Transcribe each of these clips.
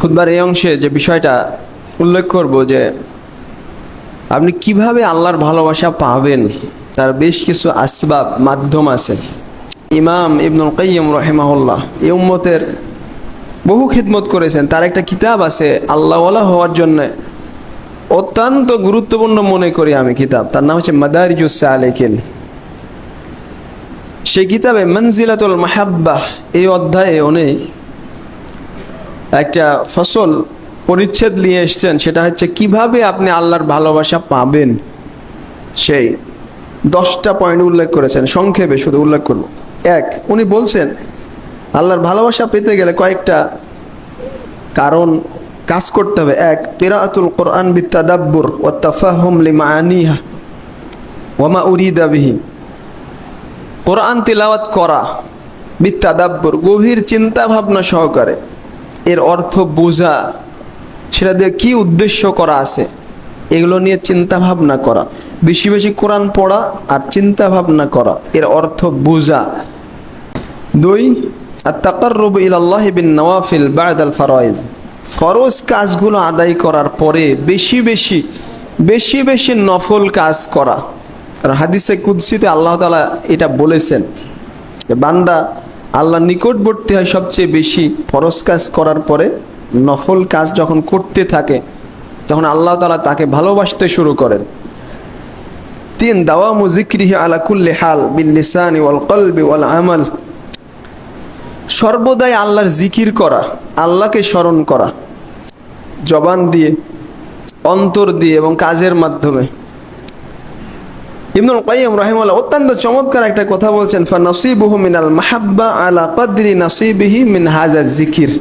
খুদবার এই অংশে যে বিষয়টা উল্লেখ করব যে আপনি কীভাবে আল্লাহর ভালোবাসা পাবেন, তার বেশ কিছু আসবাব, মাধ্যম আছে। ইমাম ইবনুল কাইম রহিমাহুল্লাহ এই উম্মতের বহু খিদমত করেছেন। তার একটা কিতাব আছে, আল্লাহওয়ালা হওয়ার জন্য অত্যন্ত গুরুত্বপূর্ণ মনে করি আমি কিতাব। তার নাম হচ্ছে মাদারিজুস সালেকিন। সেই কিতাবে মনজিলাতুল মাহাব্বাহ এই অধ্যায়ে উনি একটা ফসল পরিচ্ছেদ নিয়ে এসছেন, সেটা হচ্ছে কীভাবে আপনি আল্লাহর ভালোবাসা পাবেন? সেই দশটা পয়েন্ট উল্লেখ করেছেন, সংক্ষেপে শুধু উল্লেখ করব। এক, উনি বলছেন, আল্লাহর ভালোবাসা পেতে গেলে কয়েকটা কারণ কাজ করতে হবে। এক পেরাতুল কোরআন বিত্তাদাব্বুর ও তাফাহুম লিমানিহা ওয়ামা উরিদা বিহি। কোরআন তিলাওয়াত করা বিত্তাদাব্বুর গভীর চিন্তা ভাবনা সহকারে। এর অর্থ বোঝা, সেটা দিয়ে কি উদ্দেশ্য করা আছে, এগুলো নিয়ে চিন্তা ভাবনা করা। বেশি বেশি কোরআন পড়া আর চিন্তা ভাবনা করা, এর অর্থ বোঝা। দুই আর তাকাররুব ইলাল্লাহ বিন নওয়াফিল বাদ আল ফরয়েজ ফরজ কাজগুলো আদায় করার পরে বেশি বেশি বেশি বেশি নফল কাজ করা। আর হাদিসে কুদ্সিতে আল্লাহ তালা এটা বলেছেন বান্দা আল্লাহ নিকটবর্তী হয় সবচেয়ে বেশি ফরজ কাজ করার পরে নফল কাজ যখন করতে থাকে, তখন আল্লাহ তালা তাকে ভালোবাসতে শুরু করেন। তিন দাওয়া মুজিক্রিহি আলা কুল্লি হাল বিল লিসানি ওয়াল কলবি ওয়াল আমাল। সর্বদাই আল্লাহর জিকির করা, আল্লাহকে স্মরণ করা। জবান দিয়ে, অন্তর দিয়ে এবং কাজের মাধ্যমে। ইবনুল কাইয়্যিম রাহিমাহুল্লাহ অত্যন্ত চমৎকার একটা কথা বলছেন ফা নসিবুহু মিনাল মাহাব্বা আলা কদরি নসিবিহি মিন হাজা জিকির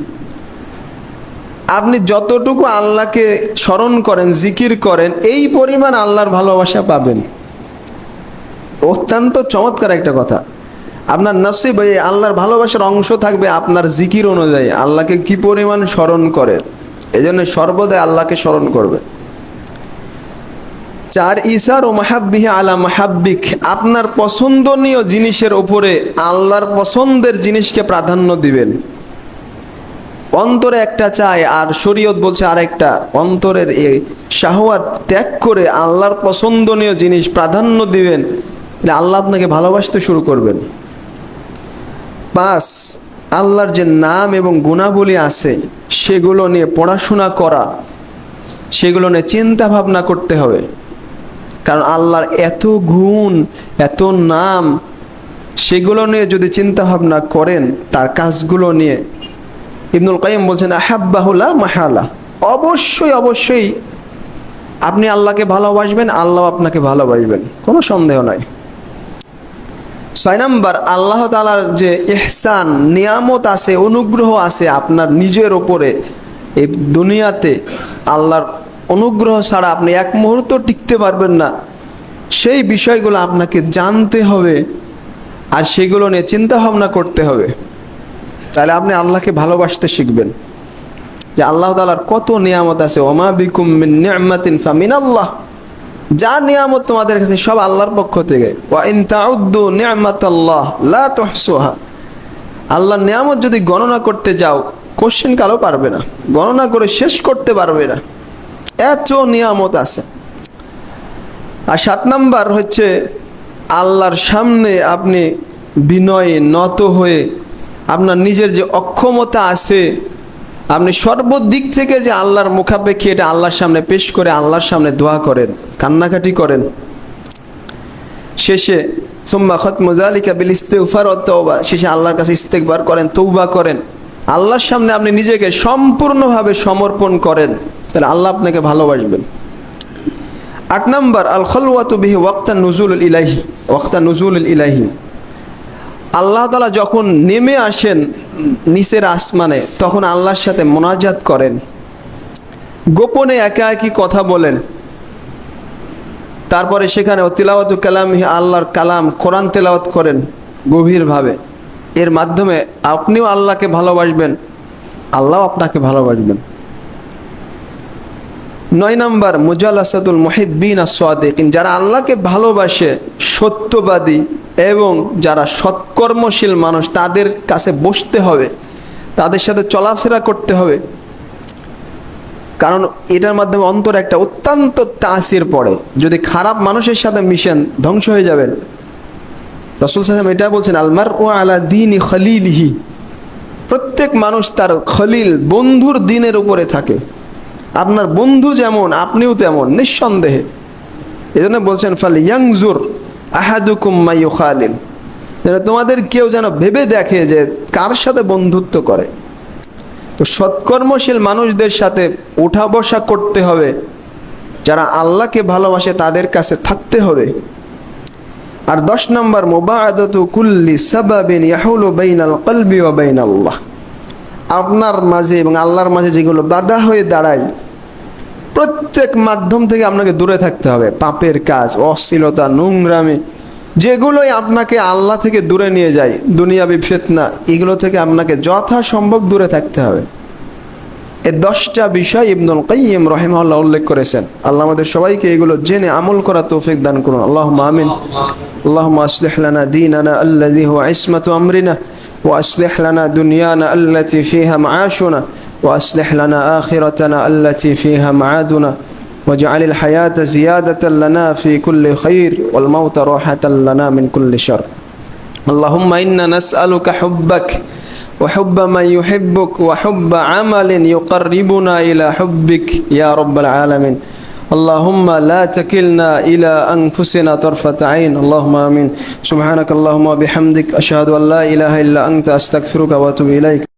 আপনি যতটুকু আল্লাহকে স্মরণ করেন জিকির করেন, এই পরিমাণ আল্লাহর ভালোবাসা পাবেন। অত্যন্ত চমৎকার একটা কথা। আপনার নসিব, এই আল্লাহর ভালোবাসার অংশ থাকবে আপনার জিকির অনুযায়ী। আল্লাহকে কি পরিমাণ স্মরণ করে? এই জন্য সর্বদাই আল্লাহকে স্মরণ করবে। চার ইসার ও মাহাব্বিহ আলা মাহাব্বিক, আপনার পছন্দনীয় জিনিসের উপরে আল্লাহর পছন্দের জিনিসকে প্রাধান্য দিবেন। অন্তরে একটা চায় আর শরীয়ত বলছে আরেকটা, অন্তরের এই শাহওয়াত ত্যাগ করে আল্লাহর পছন্দনীয় জিনিস প্রাধান্য দিবেন আল্লাহ আপনাকে ভালোবাসতে শুরু করবেন। পাঁচ আল্লাহর যে নাম এবং গুণাবলী আছে, সেগুলো নিয়ে পড়াশোনা করা, সেগুলো নিয়ে চিন্তা ভাবনা করতে হবে। কারণ আল্লাহর এত গুণ, এত নাম, সেগুলো নিয়ে যদি চিন্তা ভাবনা করেন, তার কাজগুলো নিয়ে। ইবনুল কাইম বলছেন আহাব্বাহুলা মাহালা। অবশ্যই অবশ্যই আপনি আল্লাহকে ভালোবাসবেন, আল্লাহ আপনাকে ভালোবাসবেন। কোনো সন্দেহ নাই। ছয় নম্বর, আল্লাহ তালার যে ইহসান, নিয়ামত আছে, অনুগ্রহ আছে আপনার নিজের ওপরে এই দুনিয়াতে আল্লাহর অনুগ্রহ ছাড়া আপনি এক মুহূর্ত টিকতে পারবেন না। সেই বিষয়গুলো আপনাকে জানতে হবে আর সেগুলো নিয়ে চিন্তা ভাবনা করতে হবে। তাহলে আপনি আল্লাহকে ভালোবাসতে শিখবেন। যে আল্লাহ তালার কত নিয়ামত আছে। ওমা বিকুম নিয়ামাতিন ফামিন আল্লাহ যা নিয়ামত তোমাদের কাছে সব আল্লাহর পক্ষ থেকে। নিয়ামাতাল্লাহ লা আল্লাহর নিয়ামত যদি গণনা করতে যাও কোশ্চেন কালও পারবে না। গণনা করে শেষ করতে পারবে না। এত নিয়ামত আছে। আর সাত নাম্বার হচ্ছে, আল্লাহর সামনে আপনি বিনয়ে নত হয়ে আপনার নিজের যে অক্ষমতা আছে, আপনি সর্বদিক থেকে যে আল্লাহর মুখাপেক্ষী, এটা আল্লাহর সামনে পেশ করে আল্লাহর সামনে দোয়া করেন, কান্নাকাটি করেন। শেষে, সোম্মা খত মোজালিকা বিল ইস্তেগফার ও তওবা, শেষে আল্লাহর কাছে ইস্তেকবার করেন তৌবা করেন। আল্লাহর সামনে আপনি নিজেকে সম্পূর্ণভাবে সমর্পণ করেন। তাহলে আল্লাহ আপনাকে ভালোবাসবেন। আট নম্বর আল খলওয়াতু বিহি ওয়াক্তা নজুল ইলাহি ওয়াক্তা নজুল ইলাহি আল্লাহ তালা যখন নেমে আসেন নিচের আসমানে, তখন আল্লাহর সাথে মোনাজাত করেন। গোপনে একা একই কথা বলেন। তারপরে সেখানে তিলাওয়াত কালাম আল্লাহর কালাম, কোরআন তেলাওয়াত করেন গভীরভাবে। এর মাধ্যমে আপনিও আল্লাহকে ভালোবাসবেন আল্লাহ আপনাকে ভালোবাসবেন। নয় নম্বর, মুজালাসাতুল মুহিব্বিন আসাদিকিন যারা আল্লাহকে ভালোবাসে, সত্যবাদী এবং যারা সৎকর্মশীল মানুষ, তাদের কাছে বসতে হবে, তাদের সাথে চলাফেরা করতে হবে। কারণ এটার মাধ্যমে অন্তর একটা অত্যন্ত তাসির পড়ে। যদি খারাপ মানুষের সাথে মিশেন, ধ্বংস হয়ে যাবেন। রসুল সাহেব এটা বলছেন আলমার ও আলা দিন খলিলহি। প্রত্যেক মানুষ তার খলিল, বন্ধুর দিনের উপরে থাকে। আপনার বন্ধু যেমন, আপনিও তেমন, নিঃসন্দেহে। এই জন্য বলছেন, ফাল ইয়াংজুর আহাদুকুম মাইয়ু খালিল তোমাদের কেউ যেন ভেবে দেখে যে কার সাথে বন্ধুত্ব করে। তো সৎকর্মশীল মানুষদের সাথে উঠা বসা করতে হবে। যারা আল্লাহকে ভালোবাসে তাদের কাছে থাকতে হবে। আর দশ নম্বর মোবাদতু কুল্লি সাবাবিন ইয়াহুলু বাইনাল কলবি ওয়া বাইনাল্লাহ। আপনার মাঝে এবং আল্লাহর মাঝে যেগুলো বাধা হয়ে দাঁড়ায়, প্রত্যেক মাধ্যম থেকে আপনাকে দূরে থাকতে হবে। পাপের কাজ, অশ্লীলতা, নোংরামি, যেগুলোই আপনাকে আল্লাহ থেকে দূরে নিয়ে যায় দুনিয়া ফেতনা, এগুলো থেকে আপনাকে যথাসম্ভব দূরে থাকতে হবে। এ দশটা বিষয় ইবনুল কাইম রহেমাল্লাহ উল্লেখ করেছেন। আল্লাহ আমাদের সবাইকে এগুলো জেনে আমল করা তৌফিক দান করুন। আল্লাহ মামিন আল্লাহ মাসলিহ দিন আনা আল্লাহ ইসমাত আমরিনা। وأصلح لنا دنيانا التي فيها معاشنا وأصلح لنا آخرتنا التي فيها معادنا واجعل الحياة زيادة لنا في كل خير والموت راحة لنا من كل شر. اللهم إنا نسألك حبك وحب من يحبك وحب عمل يقربنا إلى حبك يا رب العالمين. اللهم لا تكلنا إلى أنفسنا طرفة عين. اللهم آمين. سبحانك اللهم وبحمدك. أشهد أن لا إله إلا أنت. أستغفرك وأتوب إليك.